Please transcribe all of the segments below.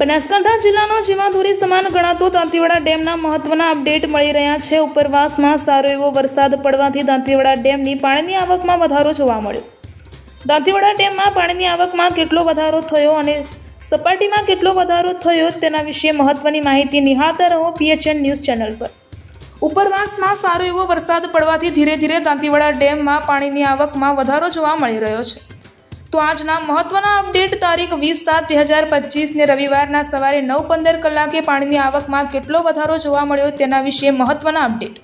બનાસકાંઠા જિલ્લાનો જીવાધોરી સમાન ગણાતો દાંતીવાડા ડેમના મહત્વના અપડેટ મળી રહ્યા છે. ઉપરવાસમાં સારો એવો વરસાદ પડવાથી દાંતીવાડા ડેમની પાણીની આવકમાં વધારો જોવા મળ્યો. દાંતીવાડા ડેમમાં પાણીની આવકમાં કેટલો વધારો થયો અને સપાટીમાં કેટલો વધારો થયો તેના વિશે મહત્વની માહિતી નિહાળતા રહો પીએચએન ન્યૂઝ ચેનલ પર. ઉપરવાસમાં સારો એવો વરસાદ પડવાથી ધીરે ધીરે દાંતીવાડા ડેમમાં પાણીની આવકમાં વધારો જોવા મળી રહ્યો છે. તો આજના મહત્વના અપડેટ તારીખ વીસ સાત બે હજાર પચીસને રવિવારના સવારે નવ પંદર કલાકે પાણીની આવકમાં કેટલો વધારો જોવા મળ્યો તેના વિશે મહત્વના અપડેટ.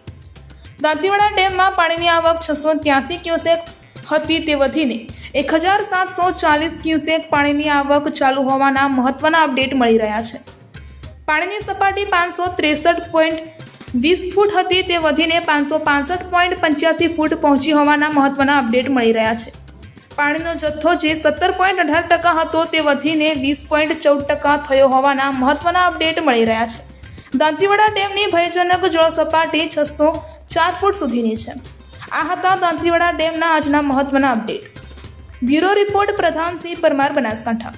દાંતીવાડા ડેમમાં પાણીની આવક છસો ત્યાસી ક્યુસેક હતી તે વધીને એક હજાર સાતસો ચાલીસ ક્યુસેક પાણીની આવક ચાલુ હોવાના મહત્વના અપડેટ મળી રહ્યા છે. પાણીની સપાટી પાંચસો ત્રેસઠ પોઈન્ટ વીસ ફૂટ હતી તે વધીને પાંચસો પાસઠ પોઈન્ટ પંચ્યાસી ફૂટ પહોંચી હોવાના મહત્વના અપડેટ મળી રહ્યા છે. પાણીનો જથ્થો જે સત્તર પોઈન્ટ અઢાર ટકા હતો તે વધીને વીસ પોઈન્ટ ચૌદ ટકા થયો હોવાના મહત્વના અપડેટ મળી રહ્યા છે. દાંતીવાડા ડેમની ભયજનક જળ સપાટી છસો ચાર ફૂટ સુધીની છે. આ હતા દાંતીવાડા ડેમના આજના મહત્વના update. Bureau report Pradhansinh Parmar Banaskantha.